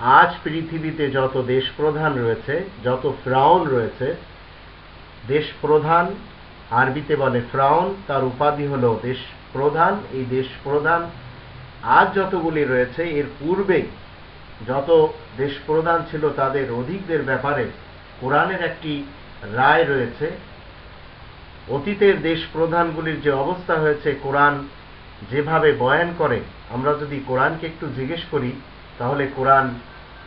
আজ পৃথিবীতে যত দেশ প্রধান রয়েছে, যত ফ্রাউন রয়েছে দেশ প্রধান আরবিতে বলে ফ্রাউন, তার উপাধি হলো দেশ প্রধান এই দেশ প্রধান আজ যতগুলি রয়েছে, এর পূর্বে যত দেশ প্রধান ছিল, তাদের অধিকদের ব্যাপারে কোরআনের একটি রায় রয়েছে। অতীতের দেশ প্রধানগুলির যে অবস্থা হয়েছে, কোরআন যেভাবে বয়ান করে, আমরা যদি কোরআনকে একটু জিজ্ঞেস করি, তাহলে কোরআন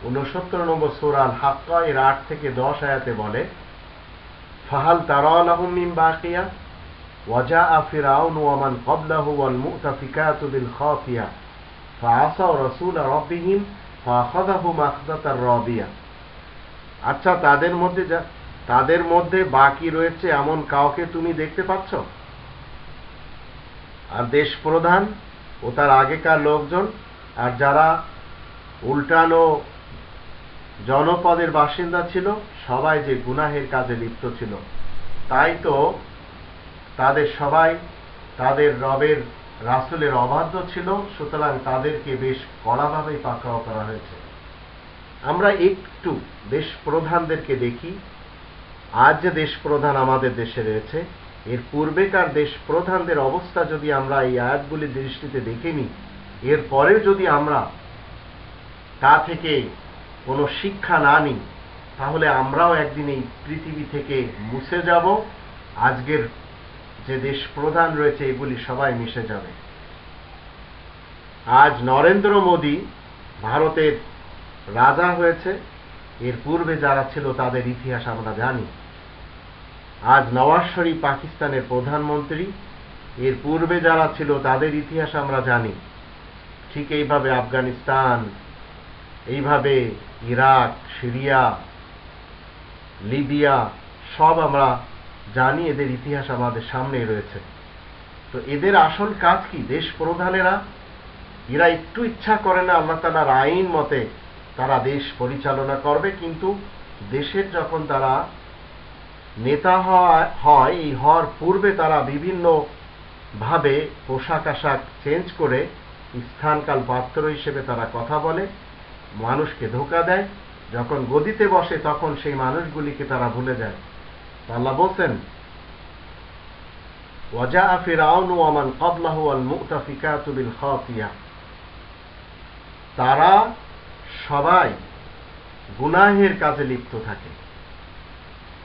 উনসত্তর নম্বর সোরাল হাক্কা এর আট থেকে দশ আয়াতে বলে, ফাহাল তারালাহুম মিন বাকিয়া ওয়াজা ফিরাউন ওয়ামান ক্বাবলাহু ওয়াল মুতাফিকাতু বিল খাফিয়া, ফাআসাউ রাসূল রাব্বিহিম ফাআখাযাহুম আখযাতার রাবিয়া। আচ্ছা তাদের মধ্যে যা তাদের মধ্যে বাকি রয়েছে এমন কাউকে তুমি দেখতে পাচ্ছ? দেশ প্রধান ও তার আগেকার লোকজন, আর যারা উল্টানো জনপদের বাসিন্দা ছিল, সবাই যে গুনাহের কাজে লিপ্ত ছিল। তাই তো তাদের সবাই তাদের রবের, রাসুলের অবাধ্য ছিল, সুতরাং তাদেরকে বেশ কড়াভাবেই পাকড়াও করা হয়েছে। আমরা একটু দেশ প্রধানদেরকে দেখি। আজ যে দেশ প্রধান আমাদের দেশে রয়েছে এর পূর্বেকার দেশ প্রধানদের অবস্থা যদি আমরা এই আয়াতগুলির দৃষ্টিতে দেখে নিই এরপরে যদি আমরা তা থেকে কোনো শিক্ষা না নিই, তাহলে আমরাও একদিন এই পৃথিবী থেকে মুছে যাব। আজকের যে দেশ প্রধান রয়েছে, এগুলি সবাই মিশে যাবে। আজ নরেন্দ্র মোদী ভারতের রাজা হয়েছে। এর পূর্বে যারা ছিল, তাদের ইতিহাস আমরা জানি। আজ নওয়াজ শরীফ পাকিস্তানের প্রধানমন্ত্রী। এর পূর্বে যারা ছিল, তাদের ইতিহাস আমরা জানি। ঠিক এইভাবে আফগানিস্তান, এইভাবে ইরাক, সিরিয়া, লিবিয়া, সব আমরা জানি, এদের ইতিহাস আমাদের সামনে রয়েছে। তো এদের আসল কাজ কি? দেশ প্রধানেরা এরা একটু ইচ্ছা করে না, আল্লাহ তালার আইন মতে তারা দেশ পরিচালনা করবে, কিন্তু দেশের যখন তারা নেতা হয় এই হওয়ার পূর্বে তারা বিভিন্ন ভাবে পোশাক আশাক চেঞ্জ করে স্থানকাল পাত্র হিসেবে তারা কথা বলে, মানুষকে ধোকা দেয়। যখন গদিতে বসে তখন সেই মানুষগুলিকে তারা ভুলে যায়। আল্লাহ বলছেন ওয়াজা ফিরাউন ওয়ামান ক্বাবলাহু আল মুতাফিকাতু বিল খাতিয়া। তারা সবাই গুনাহের কাজে লিপ্ত থাকে।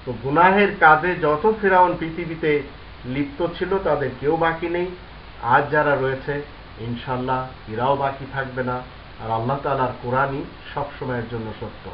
তো গুনাহের কাজে যত ফেরাউন পৃথিবীতে লিপ্ত ছিল, তাদের কেউ বাকি নেই। আজ যারা রয়েছে ইনশাল্লাহ এরাও বাকি থাকবে না। আর আল্লাহ তালার কোরআনই সবসময়ের জন্য সত্য।